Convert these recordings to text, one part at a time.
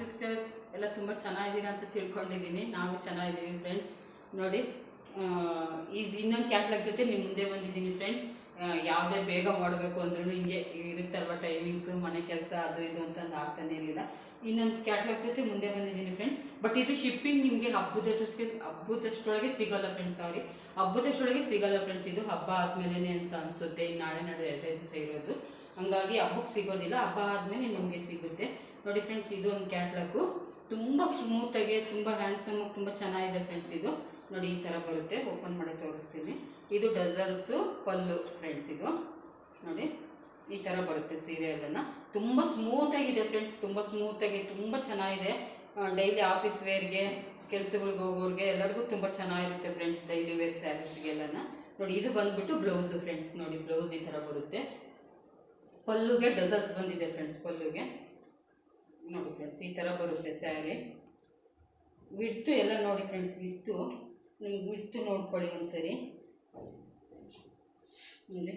Sisters ಎಲ್ಲ ತುಂಬ ಚೆನ್ನಾಗಿದ್ದೀರಾ ಅಂತ ತಿಳ್ಕೊಂಡಿದ್ದೀನಿ. ನಾವು ಚೆನ್ನಾಗಿದ್ದೀವಿ ಫ್ರೆಂಡ್ಸ್ ನೋಡಿ ಇದು ಇನ್ನೊಂದು ಕ್ಯಾಟ್ಲಾಗ್ ಜೊತೆ ನಿಮ್ಮ ಮುಂದೆ ಬಂದಿದ್ದೀನಿ ಫ್ರೆಂಡ್ಸ್ ಯಾವುದೇ ಬೇಗ ಮಾಡಬೇಕು ಅಂದ್ರೂ ಹಿಂಗೆ ಇರುತ್ತಲ್ವ ಟೈಮಿಂಗ್ಸು ಮನೆ ಕೆಲಸ, ಅದು ಇದು ಅಂತಂದು ಆಗ್ತಾನೆ ಇರಲಿಲ್ಲ. ಇನ್ನೊಂದು ಕ್ಯಾಟ್ಲಾಗ್ ಜೊತೆ ಮುಂದೆ ಬಂದಿದ್ದೀನಿ ಫ್ರೆಂಡ್ಸ್ ಬಟ್ ಇದು ಶಿಪ್ಪಿಂಗ್ ನಿಮಗೆ ಹಬ್ಬದಷ್ಟು ಹಬ್ಬದಷ್ಟೊಳಗೆ ಸಿಗಲ್ಲ ಫ್ರೆಂಡ್ಸ್ ಸಾರಿ ಹಬ್ಬದಷ್ಟೊಳಗೆ ಸಿಗಲ್ಲ ಫ್ರೆಂಡ್ಸ್ ಇದು ಹಬ್ಬ ಆದಮೇಲೆ ಅಂತ ಅನಿಸುತ್ತೆ. ನಾಳೆ ನಾಳೆ ಎರಡೈದು ದಿವಸ ಇರೋದು ಹಂಗಾಗಿ ಹಬ್ಬಕ್ಕೆ ಸಿಗೋದಿಲ್ಲ. ಹಬ್ಬ ಆದಮೇಲೆ ನಿಮಗೆ ಸಿಗುತ್ತೆ. ನೋಡಿ ಫ್ರೆಂಡ್ಸ್ ಇದು ಒಂದು ಕ್ಯಾಟ್ಲಾಗು ತುಂಬ ಸ್ಮೂತಾಗಿ ತುಂಬ ಹ್ಯಾಂಡ್ಸಮ್ ತುಂಬ ಚೆನ್ನಾಗಿದೆ ಫ್ರೆಂಡ್ಸ್ ಇದು. ನೋಡಿ ಈ ಥರ ಬರುತ್ತೆ. ಓಪನ್ ಮಾಡಿ ತೋರಿಸ್ತೀನಿ. ಇದು ಡಜರ್ಸ್ ಪಲ್ಲು ಫ್ರೆಂಡ್ಸ್ ಇದು. ನೋಡಿ, ಈ ಥರ ಬರುತ್ತೆ ಸೀರೆ ಎಲ್ಲ ತುಂಬ ಸ್ಮೂತಾಗಿದೆ ಫ್ರೆಂಡ್ಸ್ ತುಂಬ ಸ್ಮೂತಾಗಿ ತುಂಬ ಚೆನ್ನಾಗಿದೆ. ಡೈಲಿ ಆಫೀಸ್ ವೇರ್ಗೆ ಕೆಲಸಗಳಿಗೆ ಹೋಗೋರಿಗೆ ಎಲ್ಲರಿಗೂ ತುಂಬ ಚೆನ್ನಾಗಿರುತ್ತೆ ಫ್ರೆಂಡ್ಸ್ ಡೈಲಿ ವೇರ್ ಸ್ಯಾರೀಸ್ಗೆಲ್ಲ ನೋಡಿ ಇದು ಬಂದ್ಬಿಟ್ಟು ಬ್ಲೌಸು ಫ್ರೆಂಡ್ಸ್ ನೋಡಿ ಬ್ಲೌಸ್ ಈ ಥರ ಬರುತ್ತೆ. ಪಲ್ಲುಗೆ ಡಜಲ್ಸ್ ಬಂದಿದೆ ಫ್ರೆಂಡ್ಸ್ ಪಲ್ಲುಗೆ. ನೋಡಿ ಫ್ರೆಂಡ್ಸ್ ಈ ಥರ ಬರುತ್ತೆ ಸ್ಯಾರಿ ವಿಡ್ತು ಎಲ್ಲ ನೋಡಿ ಫ್ರೆಂಡ್ಸ್ ವಿಡ್ತು ನಿಮ್ಗೆ ವಿಡ್ತು ನೋಡ್ಕೊಳ್ಳಿ ಒಂದ್ಸರಿ. ನೋಡಿ.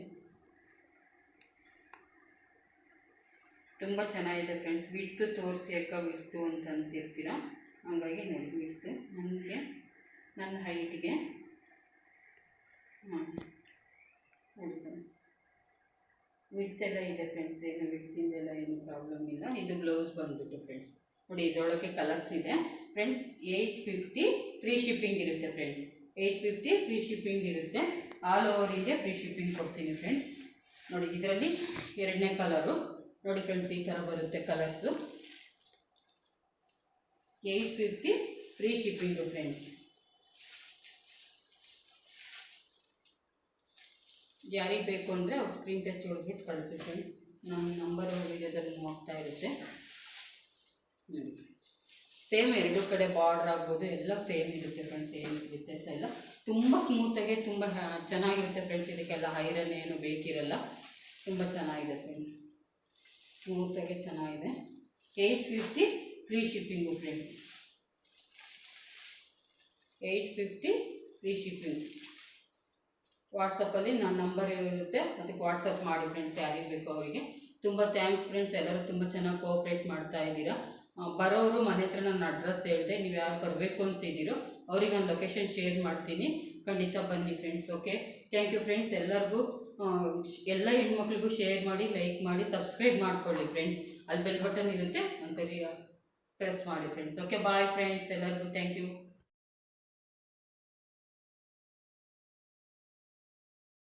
ತುಂಬ ಚೆನ್ನಾಗಿದೆ ಫ್ರೆಂಡ್ಸ್ ವಿಡ್ತು ತೋರಿಸಿ ಅಕ್ಕ ವಿಡ್ತು ಅಂತ ಅಂತಿರ್ತೀರ ಹಂಗಾಗಿ ನೋಡಿ ವಿಡ್ತು ನನಗೆ, ನನ್ನ ಹೈಟ್ಗೆ ಹಾಂ ನೋಡಿ ಫ್ರೆಂಡ್ಸ್ ವಿಡ್ತೆಲ್ಲ ಇದೆ ಫ್ರೆಂಡ್ಸ್ ಏನು ವಿಡ್ತಿಂದೆಲ್ಲ ಏನು ಪ್ರಾಬ್ಲಮ್ ಇಲ್ಲ. ಇದು ಬ್ಲೌಸ್ ಬಂದುಬಿಟ್ಟು ಫ್ರೆಂಡ್ಸ್ ನೋಡಿ ಇದರೊಳಗೆ ಕಲರ್ಸ್ ಇದೆ. Friends eight fifty free shipping ಇರುತ್ತೆ friends eight fifty free shipping ಇರುತ್ತೆ. All over India free shipping ಕೊಡ್ತೀನಿ ಫ್ರೆಂಡ್ಸ್ ನೋಡಿ, ಇದರಲ್ಲಿ ಎರಡನೇ ಕಲರು ನೋಡಿ ಫ್ರೆಂಡ್ಸ್ ಈ ಥರ ಬರುತ್ತೆ colours eight fifty free shipping friends ಯಾರಿಗೆ ಬೇಕು ಅಂದರೆ ಅವ್ರು ಸ್ಕ್ರೀನ್ ಟಚ್ ಹೊಡೆದ್ಬಿಟ್ಟು ಕಳಿಸಿ ಫ್ರೆಂಡ್ಸ್ ನಮ್ಮ ನಂಬರ್ ವೀಡಿಯೋದಲ್ಲಿ ಹೋಗ್ತಾ ಇರುತ್ತೆ. ನೋಡಿ. ಸೇಮ್ ಎರಡು ಕಡೆ ಬಾರ್ಡ್ರ್ ಆಗ್ಬೋದು. ಎಲ್ಲ ಸೇಮ್ ಇರುತ್ತೆ ಫ್ರೆಂಡ್ಸ್ ಏನು ವ್ಯತ್ಯಾಸ ಎಲ್ಲ. ತುಂಬ ಸ್ಮೂತಾಗೆ ತುಂಬ ಚೆನ್ನಾಗಿರುತ್ತೆ ಫ್ರೆಂಡ್ಸ್ ಇದಕ್ಕೆಲ್ಲ ಐರನ್ ಏನು ಬೇಕಿರಲ್ಲ. ತುಂಬ ಚೆನ್ನಾಗಿದೆ ಫ್ರೆಂಡ್ಸ್ ಸ್ಮೂತಾಗೆ ಚೆನ್ನಾಗಿದೆ. Eight fifty free shipping friends eight fifty free shipping ವಾಟ್ಸಪ್ಪಲ್ಲಿ ನನ್ನ ನಂಬರ್ ಇರುತ್ತೆ. ಅದಕ್ಕೆ ವಾಟ್ಸಪ್ ಮಾಡಿ ಫ್ರೆಂಡ್ಸ್ ಯಾರಿಗೆ ಬೇಕು ಅವರಿಗೆ. ತುಂಬ ಥ್ಯಾಂಕ್ಸ್ ಫ್ರೆಂಡ್ಸ್ ಎಲ್ಲರೂ ತುಂಬ ಚೆನ್ನಾಗಿ ಕೋಆಪ್ರೇಟ್ ಮಾಡ್ತಾ ಇದ್ದೀರಾ. ಬರೋರು ಮನೆ ಹತ್ರ ನನ್ನ ಅಡ್ರೆಸ್ ಹೇಳಿದೆ, ನೀವು ಯಾರು ಬರಬೇಕು ಅಂತಿದ್ದೀರೋ, ಅವ್ರಿಗೆ ನಾನು ಲೊಕೇಶನ್ ಶೇರ್ ಮಾಡ್ತೀನಿ. ಖಂಡಿತ ಬನ್ನಿ friends okay thank you friends ಎಲ್ಲರಿಗೂ ಎಲ್ಲ ಹೆಣ್ಮಕ್ಳಿಗೂ ಶೇರ್ ಮಾಡಿ ಲೈಕ್ ಮಾಡಿ ಸಬ್ಸ್ಕ್ರೈಬ್ ಮಾಡ್ಕೊಳ್ಳಿ ಫ್ರೆಂಡ್ಸ್ ಅಲ್ಲಿ ಬೆಲ್ ಬಟನ್ ಇರುತ್ತೆ, ಒಂದ್ಸರಿ ಪ್ರೆಸ್ ಮಾಡಿ ಫ್ರೆಂಡ್ಸ್ ಓಕೆ ಬಾಯ್ ಫ್ರೆಂಡ್ಸ್ ಎಲ್ಲರಿಗೂ ಥ್ಯಾಂಕ್ ಯು